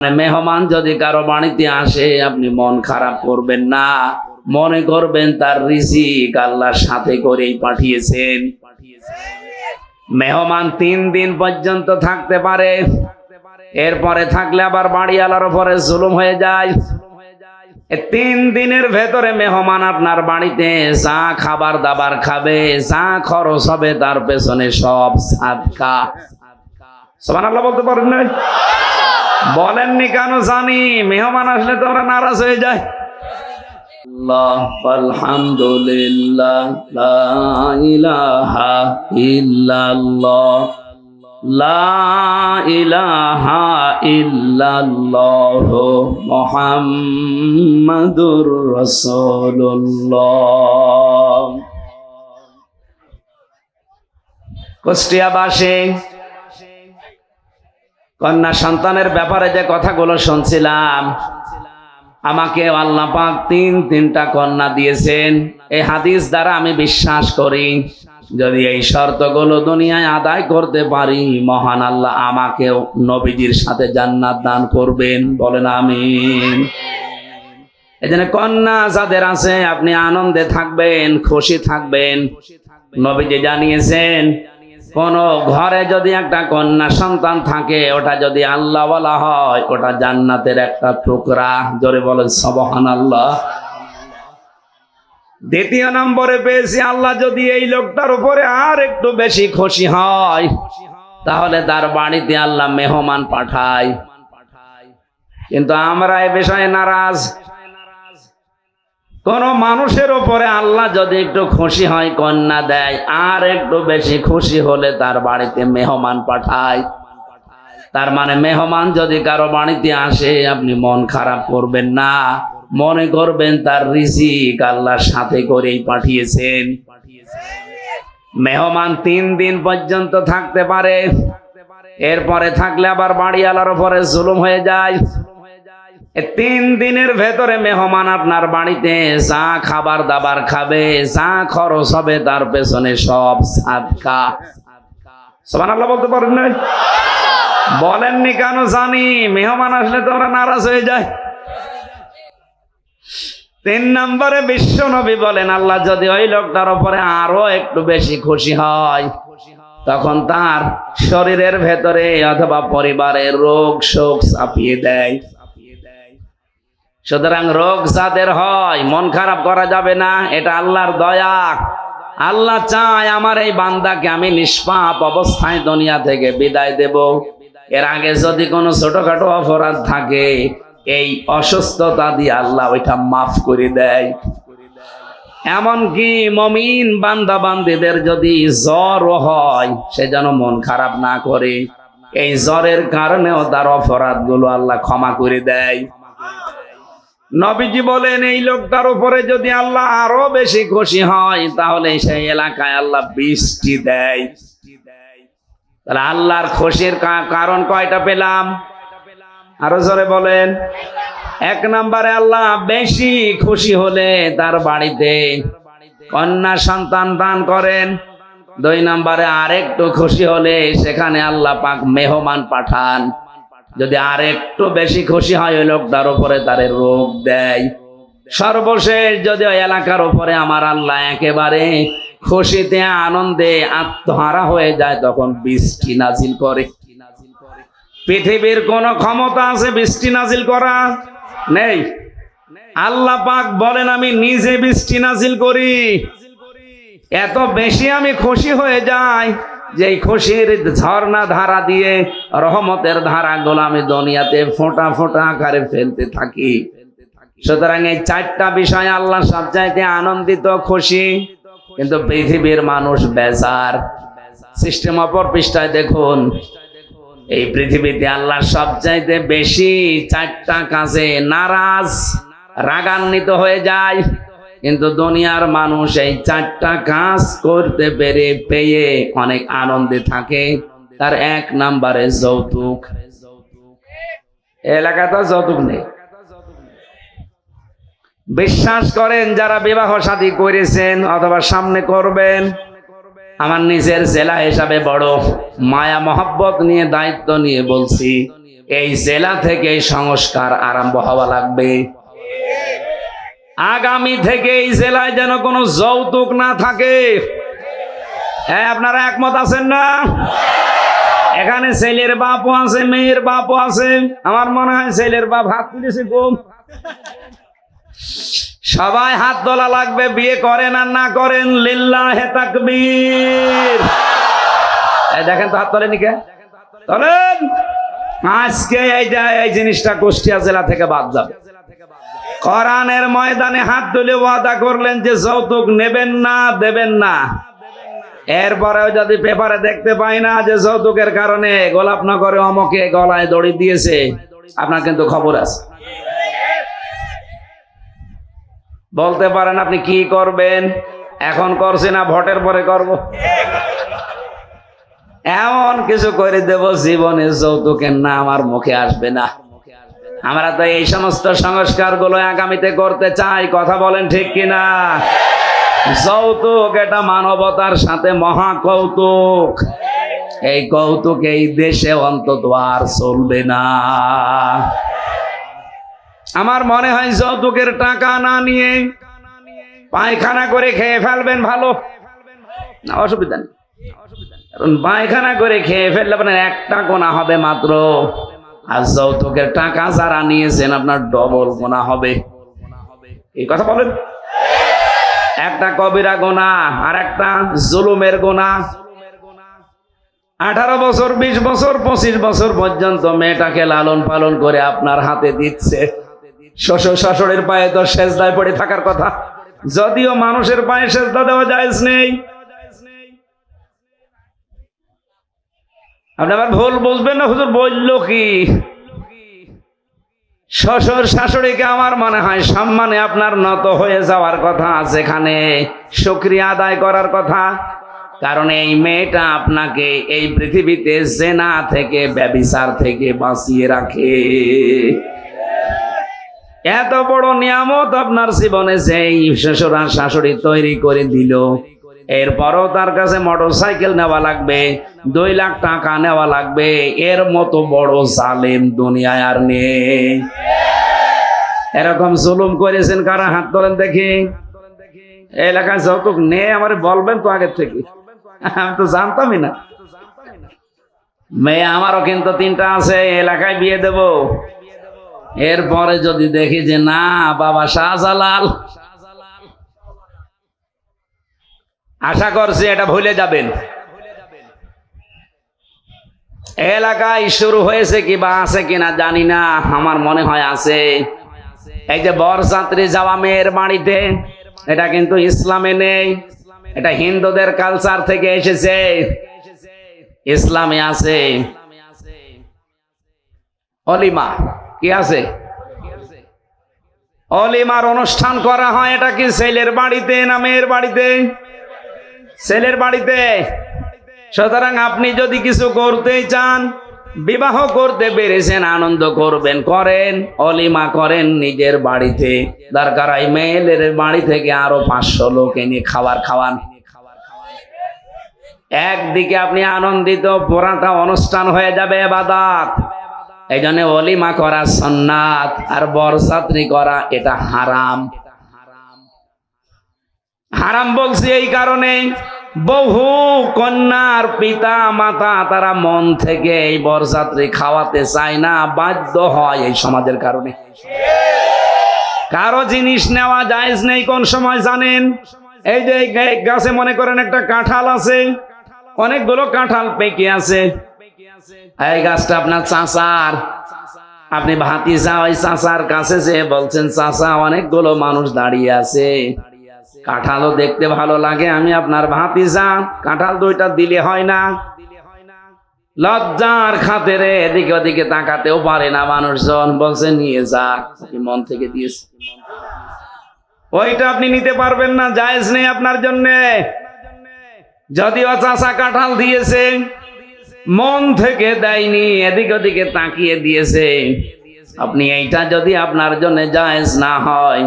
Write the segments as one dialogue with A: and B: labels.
A: মানে মেহমান যদি কারও বাড়িতে আসে, আপনি মন খারাপ করবেন না। মনে করবেন তার রিজিক আল্লাহর সাথে করেই পাঠিয়েছেন। মেহমান তিন দিন পর্যন্ত থাকতে পারে, এরপরে থাকলে আবার বাড়িওয়ালার উপরে জুলুম হয়ে যায়। তিন দিনের ভেতরে মেহমান আপনার বাড়িতে যা খাবার দাবার খাবে, যা খরচ হবে তার পেছনে সব সাদকা। সমান আল্লাহ বলতে পারেন না বলেননি কেন জানি? মেহমান আসলে তো আমরা নারাজ হয়ে যায় আলহামদুলিল্লাহ লা ইলাহা ইল্লাল্লাহ লা ইলাহা ইল্লাল্লাহ মুহাম্মাদুর রাসূলুল্লাহ। কুষ্টিয়াবাসী কন্যা সন্তানের ব্যাপারে যে কথাগুলো শুনছিলাম, আমাকে আল্লাহ পাক তিন, তিনটা কন্যা দিয়েছেন। এই হাদিস দ্বারা আমি বিশ্বাস করি, যদি এই শর্তগুলো দুনিয়ায় আদায় করতে পারি, মহান আল্লাহ আমাকেও নবীজির সাথে জান্নাত দান করবেন। বলেন আমিন। এই জন্য কন্যা যাদের আছে, আপনি আনন্দে থাকবেন, খুশি থাকবেন। নবীজি জানিয়েছেন কোন ঘরে যদি একটা কন্যা সন্তান থাকে, ওটা যদি আল্লাহ বলা হয়, ওটা জান্নাতের একটা টুকরা। জোরে বলেন সবহান আল্লাহ দ্বিতীয় নম্বরে পেয়েছি, আল্লাহ যদি এই লোকটার উপরে আর একটু বেশি খুশি হয়, তাহলে তার বাড়িতে আল্লাহ মেহমান পাঠায়। কিন্তু আমরা এ বিষয়ে নারাজ। কোন মানুষের ওপরে আল্লাহ যদি একটু খুশি হয়, কন্যা দেয়। আর একটু বেশি খুশি হলে তার বাড়িতে মেহমান পাঠায়। তার মানে মেহমান যদি কারও বাড়িতে আসে, আপনি মন খারাপ করবেন না। মনে করবেন তার রিজিক আল্লাহর সাথে করেই পাঠিয়েছেন। মেহমান তিন দিন পর্যন্ত থাকতে পারে। এরপরে থাকলে আবার বাড়িওয়ালার উপরে জুলুম হয়ে যায়। তিন দিনের ভেতরে মেহমান আপনার বাড়িতে যা খাবার দাবার খাবে, যা খরচ হবে তার পেছনে সব সাদকা। আল্লাহ বলতে পারেন না বলেননি কেন জানি, মেহমান আসলে তো আমরা নারাজ হয়ে যায় তিন নম্বরে বিশ্ব নবী বলেন, আল্লাহ যদি ওই লোকটার উপরে আরও একটু বেশি খুশি হয়, তখন তার শরীরের ভেতরে অথবা পরিবারের রোগ শোক চাপিয়ে দেয়। সুতরাং রোগ যাদের হয়, মন খারাপ করা যাবে না, এটা আল্লাহর দয়া। আল্লাহ চায় আমার এই বান্দাকে আমি নিষ্পাপ অবস্থায় দুনিয়া থেকে বিদায় দেব। এর আগে যদি কোনো ছোটখাটো অপরাধ থাকে, এই অসুস্থতা দিয়ে আল্লাহ ওইটা মাফ করে দেয়। এমনকি মমিন বান্দা বান্দিদের যদি জ্বর হয়, সে যেন মন খারাপ না করে। এই জ্বরের কারণেও তার অপরাধগুলো আল্লাহ ক্ষমা করে দেয়। নবীজি বলেন, এই লোকটার উপরে যদি আল্লাহ আরও বেশি খুশি হয়, তাহলে সেই এলাকায় আল্লাহ বৃষ্টি দেয়। তাহলে আল্লাহর খুশির কারণ কয়টা পেলাম? আরও জোরে বলেন। এক নম্বরে আল্লাহ বেশি খুশি হলে তার বাড়িতে কন্যা সন্তান দান করেন। দুই নম্বরে আরেকটু খুশি হলে সেখানে আল্লাহ পাক মেহমান পাঠান। যদি আর একটু বেশি খুশি হয় ওই লোকটার উপরে তারে রোগ দেয়। সর্বশেষ যদি ওই এলাকার উপরে আমার আল্লাহ একেবারে খুশিতে, আনন্দে আত্মহারা হয়ে যায়, তখন বৃষ্টি নাজিল করে। পৃথিবীর কোন ক্ষমতা আছে বৃষ্টি নাজিল করা? নেই। আল্লাহ পাক বলেন, আমি নিজে বৃষ্টি নাজিল করি। এত বেশি আমি খুশি হয়ে যাই যে খুশির ঝর্ণা ধারা দিয়ে রহমতের ধারা আমি দুনিয়াতে ফোঁটা ফোঁটা আকারে ফেলতে থাকি। সুতরাং এই চারটা বিষয় আল্লাহ সব সবচাইতে আনন্দিত, খুশি। কিন্তু পৃথিবীর মানুষ বেজার। সিস্টেম অপর পৃষ্ঠায় দেখুন। এই পৃথিবীতে আল্লাহ সব সবচাইতে বেশি চারটা কাজে নারাজ, রাগান্বিত হয়ে যায়। কিন্তু দুনিয়ার মানুষ এই চারটা কাজ করতে পেরে পেয়ে অনেক আনন্দে থাকে। তার এক নাম্বারে যৌতুক। এলাকাতে যৌতুক নেই। বিশ্বাস করেন, যারা বিবাহ শাদী করেছেন অথবা সামনে করবেন, আমার নিজের জেলা হিসাবে বড় মায়া মহব্বত নিয়ে দায়িত্ব নিয়ে বলছি, এই জেলা থেকে সংস্কার আরম্ভ হওয়া লাগবে। আগামী থেকে এই জেলায় যেন কোনো যৌতুক না থাকে। হ্যাঁ আপনারা একমত আছেন না? এখানে ছেলের বাপও আছে, মেয়ের বাপও আছে। আমার মনে হয় ছেলের বাপ হাত তুলেছে কম সবাই হাত তোলা লাগবে, বিয়ে করেন আর না করেন, লিল্লাহে তাকবীর। এই দেখেন তো হাত তোলেনি কে তোলেন? আজকে এই জিনিসটা কুষ্টিয়া জেলা থেকে বাদ যাবে। কোরআনের ময়দানে হাত তুলে ওয়াদা করলেন যে যৌতুক নেবেন না, দেবেন না। এরপরেও যদি পেপারে দেখতে পাই না যে যৌতুকের কারণে গোলাপনগরে অমকে গলায় দড়ি দিয়েছে, আপনার কিন্তু খবর আছে। বলতে পারেন আপনি কি করবেন? এখন করছি না, ভোটের পরে করব। এমন কিছু করে দেব, জীবনে যৌতুকের না আমার মুখে আসবে না। আমরা তো এই সমস্ত সংস্কারগুলো আগামীতে করতে চাই, কথা বলেন ঠিক কিনা? যৌতুক এটা মানবতার সাথে মহা কৌতুক এই কৌতুক এই দেশে অন্তত আর চলবে না। আমার মনে হয় যৌতুকের টাকা না নিয়ে পায়খানা করে খেয়ে ফেলবেন ভালো। না, অসুবিধা নেই। কারণ পায়খানা করে খেয়ে ফেললে আপনার একটা কোনা হবে মাত্র। আর যৌতুকের টাকা যারা নিয়েছেন, আপনার ডবল গোনা হবে। এই কথা বলেন। একটা কবিরা গোনা আর একটা জুলুমের গোনা আঠারো বছর, বিশ বছর, পঁচিশ বছর পর্যন্ত মেয়েটাকে লালন পালন করে আপনার হাতে দিচ্ছে। শ্বশুর শাশুড়ির পায়ে তো সেজদায় পড়ে থাকার কথা। যদিও মানুষের পায়ে সেজদা দেওয়া যায় নেই। আপনি আবার ভুল বুঝবেন না, হুজুর, বলল কি? শ্বশুর শাশুড়িকে আমার মনে হয় সম্মানে আপনার নত হয়ে যাওয়ার কথা যেখানে শুক্রিয়া আদায় করার কথা। কারণ এই মেয়েটা আপনাকে এই পৃথিবীতে জেনা থেকে, ব্যবিচার থেকে বাঁচিয়ে রাখে। এত বড় নিয়ামত আপনার জীবনে সেই শ্বশুর শাশুড়ি তৈরি করে দিল। এরপরও তার কাছে মোটর সাইকেল নেওয়া লাগবে, দুই লাখ টাকা নেওয়া লাগবে। এর মতো বড় জালেম দুনিয়ায় আর নেই। এরকম জুলুম করেছেন কারা? হাত তোলেন দেখি। এলাকায় যৌতুক নে আমার বলবেন তো আগের থেকে। আমি তো জানতামই না। মেয়ে আমারও কিন্তু তিনটা আছে এলাকায় বিয়ে দেব। এরপরে যদি দেখি যে না, বাবা শাহজালাল। আশা করছি এটা ভুলে যাবেন। এলাকায় শুরু হয়েছে কি বা আছে কিনা জানি না, আমার মনে হয় আছে। এই যে বরযাত্রী যাওয়া মেয়ের বাড়িতে, এটা কিন্তু ইসলামে নেই, এটা হিন্দুদের কালচার থেকে এসেছে। ইসলামে আছে। অলিমা, কি আছে? অলিমার অনুষ্ঠান করা হয় এটা কি ছেলের বাড়িতে না মেয়ের বাড়িতে? ছেলের বাড়িতে। সুতরাং আপনি যদি কিছু করতে চান, বিবাহ করতে পেরেছেন, আনন্দ করবেন, করেন, অলিমা করেন নিজের বাড়িতে। দরকার এই মেয়েদের বাড়ি থেকে আরও পাঁচশো লোক এনে খাবার খাওয়ান। একদিকে আপনি আনন্দিত পুরাটা অনুষ্ঠান হয়ে যাবে বাদাত এই জন্য অলিমা করা সন্ন্যাত আর বরযাত্রী করা এটা হারাম। হারাম বলছি এই কারণে বহু কন্যার পিতা মাতা তারা মন থেকে এই বরযাত্রী খাওয়াতে চায় না, বাধ্য হয় এই সমাজের কারণে। কারও জিনিস নেওয়া যায় নেই কোন সময় জানেন? এই যে গাছে মনে করেন একটা কাঁঠাল আছে, অনেকগুলো কাঁঠাল পেকে আছে। এই গাছটা আপনার চাষার আপনি ভাতিজা ওই চাষার কাছে যে বলছেন চাষা অনেকগুলো মানুষ দাঁড়িয়ে আছে। কাঁঠালও দেখতে ভালো লাগে, আমি আপনার ভাতিজা কাঁঠাল দুইটা দিলে হয় না। লজ্জার খাতেরে এদিকে ওদিকে তাকাতেও পারে না মানুষজন। বলছে, নিয়ে যা। মন থেকে দিয়েছি। ওইটা আপনি নিতে পারবেন না, জায়েজ নেই আপনার জন্যে। যদিও চাষা কাঁঠাল দিয়েছে, মন থেকে দেয়নি, এদিক ওদিকে তাকিয়ে দিয়েছে। আপনি এইটা যদি আপনার জন্য জায়েজ না হয়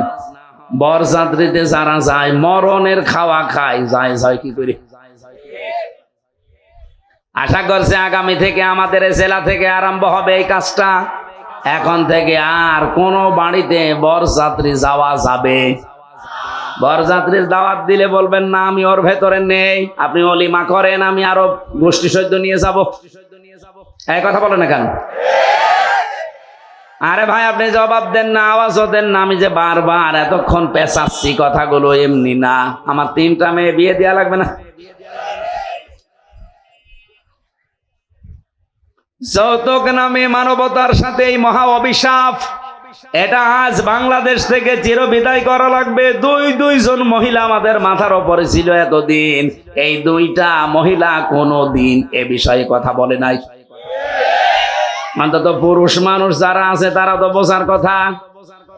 A: বরযাত্রীতে যারা যায়, মরণের খাওয়া খায়। যায় হয় কি করে? আশা করছে আগামী থেকে আমাদের জেলা থেকে আরম্ভ হবে এই কাজটা। এখন থেকে আর কোনো বাড়িতে বরযাত্রী যাওয়া যাবে। বরযাত্রীর দাওয়াত দিলে বলবেন, না, আমি ওর ভেতরে নেই। আপনি অলিমা করেন, আমি আরও গোষ্ঠী সৈদ্য নিয়ে যাব। এই কথা বলেন না কেন? আরে ভাই, আপনি জবাব দেন না, আওয়াজও দেন না, আমি যে বারবার এতক্ষণ পেঁচাচ্ছি কথাগুলো এমনি না। আমার তিনটা মেয়ে বিয়ে দেওয়া লাগবে না। যৌতুক নামে মানবতার সাথে এই মহা অভিশাপ, এটা আজ বাংলাদেশ থেকে চির বিদায় করা লাগবে। দুই দুইজন মহিলা আমাদের মাথার ওপরে ছিল এতদিন। এই দুইটা মহিলা কোনো দিন এ বিষয়ে কথা বলে নাই। অন্তত পুরুষ মানুষ যারা আছে, তারা তো বোঝার কথা।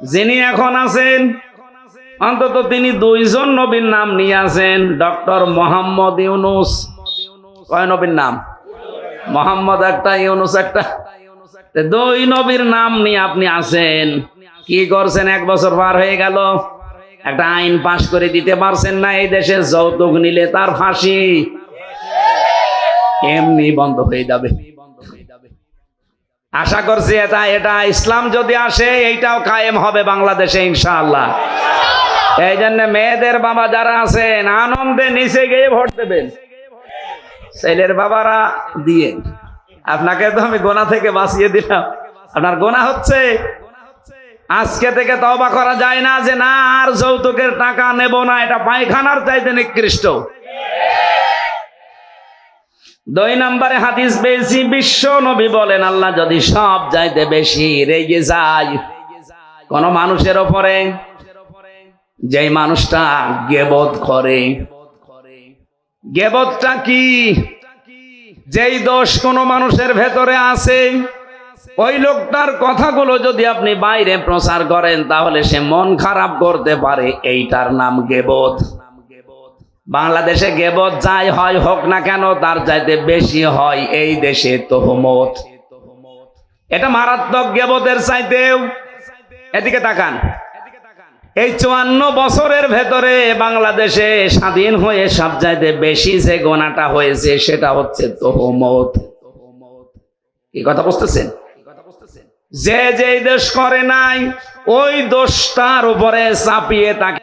A: যিনি এখন আছেন, অন্তত তিনি দুইজন নবীর নাম নিয়ে আছেন। ডক্টর মোহাম্মদ ইউনুস। কয় নবীর নাম? মোহাম্মদ একটা, ইউনুস একটা। দুই নবীর নাম নিয়ে আপনি আছেন। কি করছেন? এক বছর পার হয়ে গেল। একটা আইন পাশ করে দিতে পারছেন না এই দেশে, যৌতুক নিলে তার ফাঁসি। এমনি বন্ধ হয়ে যাবে? আশা করছি এটা এটা ইসলাম যদি আসে, এইটাও কায়েম হবে বাংলাদেশে, ইনশাআল্লাহ। এই জন্য মেয়েদের বাবা যারা আছেন, আনন্দে নিচে গিয়ে ভোট দেবেন। ছেলের বাবারা দিয়ে। আপনাকে তো আমি গোনা থেকে বাঁচিয়ে দিলাম। আপনার গোনা হচ্ছে। আজকে থেকে তওবা করা যায় না যে, না, আর যৌতুকের টাকা নেব না, এটা পায়খানার চাইতে নিকৃষ্ট। দুই নম্বরে হাদিস বেশি বিশ্ব নবী বলেন, আল্লাহ যদি সব চাইতে বেশি রেগে যায়, কোন মানুষের ওপরে, যেই মানুষটা গেবত করে। গেবতটা কি? যেই দোষ কোন মানুষের ভেতরে আছে, ওই লোকটার কথাগুলো যদি আপনি বাইরে প্রচার করেন, তাহলে সে মন খারাপ করতে পারে, এইটার নাম গেবত। বাংলাদেশে গেবত যাই হয় হোক না কেন, তার চাইতে বেশি হয় এই দেশে তোহমত। এটা মারাত্মক গেবতের চাইতেও। এদিকে তাকান। এই চুয়ান্ন বছরের ভেতরে বাংলাদেশে স্বাধীন হয়ে সব চাইতে বেশি যে গোনাটা হয়েছে, সেটা হচ্ছে তোহমত। কি কথা বুঝতেছেন? যে যে দেশ করে নাই, ওই দোষটার উপরে চাপিয়ে তাকে